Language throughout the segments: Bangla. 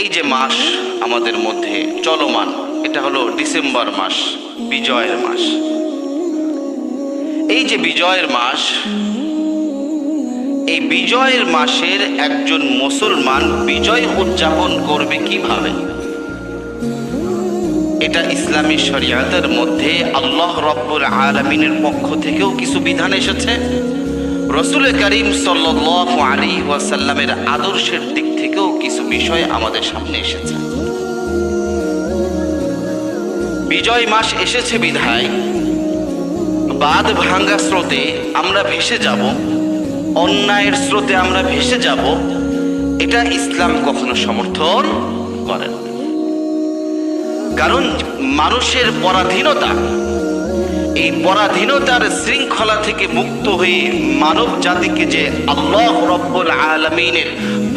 এই যে মাস আমাদের মধ্যে চলমান, এটা হলো ডিসেম্বর মাস, বিজয়ের মাস। এই যে বিজয়ের মাস, এই বিজয়ের মাসের একজন মুসলমান বিজয় উদযাপন করবে কীভাবে? এটা ইসলামী শরিয়াতের মধ্যে আল্লাহ রব্বুল আলমিনের পক্ষ থেকেও কিছু বিধান এসেছে। রসুল করিম সাল্লাহ আলী ওয়াসাল্লামের আদর্শের দিক থেকেও কিছু বিষয় আমাদের সামনে এসেছে। বিজয় মাস এসেছে বিধায়। বাদ ভাঙ্গা স্রোতে আমরা ভেসে যাব, অন্যায়ের স্রোতে আমরা ভেসে যাব, এটা ইসলাম কখনো সমর্থন করে কারণ মানুষের পরাধীনতা এই পরাধীনতার শৃঙ্খলা থেকে মুক্ত হয়ে মানব জাতিকে যে আল্লাহ রব্বুল আলমিনের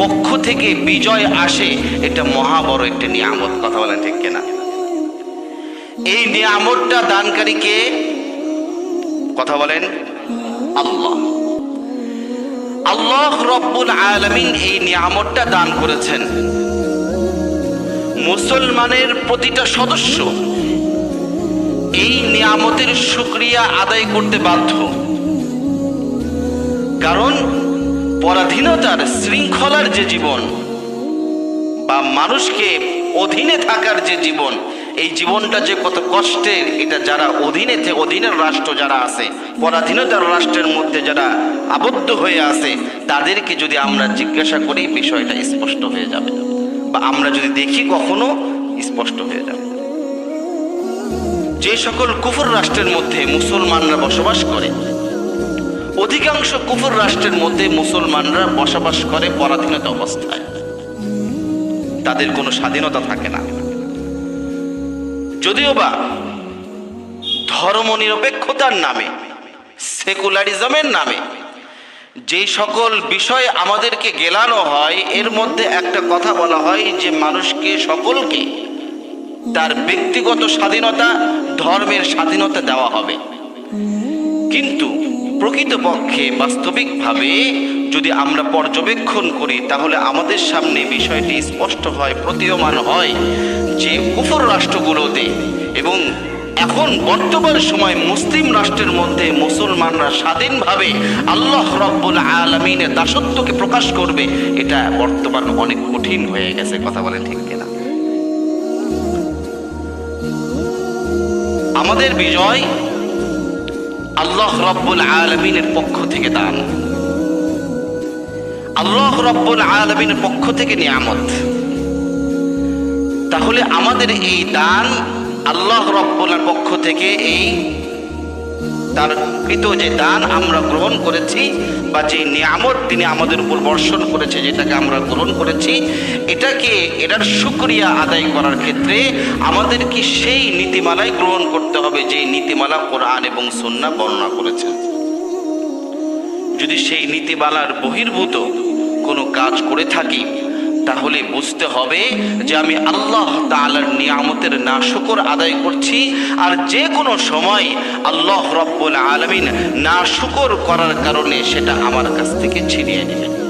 পক্ষ থেকে বিজয় আসে, এটা মহা বড় একটা নিয়ামত, কথা বলেন ঠিক কিনা? এই নিয়ামতটা দানকারীকে কথা বলেন, আল্লাহ। আল্লাহ রব্বুল আলমিন এই নিয়ামতটা দান করেছেন। মুসলমানের প্রতিটা সদস্য এই নিয়ামতের সুক্রিয়া আদায় করতে বাধ্য। কারণ পরাধীনতার শৃঙ্খলার যে জীবন বা মানুষকে অধীনে থাকার যে জীবন, এই জীবনটা যে কত কষ্টের, এটা যারা অধীনে অধীনের রাষ্ট্র যারা আছে, পরাধীনতার রাষ্ট্রের মধ্যে যারা আবদ্ধ হয়ে আছে, তাদেরকে যদি আমরা জিজ্ঞাসা করি, বিষয়টা স্পষ্ট হয়ে যাবে। বা আমরা যদি দেখি কখনো, স্পষ্ট হয়ে যাবে। যে সকল কুফর রাষ্ট্রের মধ্যে মুসলমানরা বসবাস করে, অধিকাংশ কুফর রাষ্ট্রের মধ্যে মুসলমানরা বসবাস করে পরাধীনতা অবস্থায়। তাদের কোনো স্বাধীনতা থাকে না। যদিও বা ধর্ম নিরপেক্ষতার নামে, সেকুলারিজমের নামে যে সকল বিষয় আমাদেরকে গেলানো হয়, এর মধ্যে একটা কথা বলা হয় যে মানুষকে, সকলকে তার ব্যক্তিগত স্বাধীনতা ধর্মের স্বাধীনতা দেওয়া হবে। কিন্তু প্রকৃতপক্ষে বাস্তবিকভাবে যদি আমরা পর্যবেক্ষণ করি, তাহলে আমাদের সামনে বিষয়টি স্পষ্ট হয়, প্রতীয়মান হয় যে কুফর রাষ্ট্রগুলোতে এবং এখন বর্তমান সময় মুসলিম রাষ্ট্রের মধ্যে মুসলমানরা স্বাধীনভাবে আল্লাহ রব্বুল আলমিনের দাসত্বকে প্রকাশ করবে, এটা বর্তমান অনেক কঠিন হয়ে গেছে, কথা বলেন ঠিক কিনা? আমাদের বিজয় আল্লাহ রব্বুল আলমিনের পক্ষ থেকে দান। আল্লাহ রব্বুল আলমিনের পক্ষ থেকে নিয়ামত। তাহলে আমাদের এই দান আল্লাহ রব্বুলের পক্ষ থেকে এই তার কৃত যে দান আমরা গ্রহণ করেছি বা যে নিয়ামত তিনি আমাদের উপর বর্ষণ করেছে, যেটাকে আমরা গ্রহণ করেছি, এটাকে এটার সুক্রিয়া আদায় করার ক্ষেত্রে আমাদের কি সেই নীতিমালাই গ্রহণ করতে হবে যে নীতিমালা কোরআন এবং সন্না বর্ণনা করেছেন যদি সেই নীতিমালার বহির্ভূত কোনো কাজ করে থাকি তাহলে বুঝতে হবে যে আমি আল্লাহ তালার নিয়ামতের না শুকর আদায় করছি আর যে কোনো সময় আল্লাহ রব্বুল আলমিন না শুকর করার কারণে সেটা আমার কাছ থেকে ছিনিয়ে নেবেন।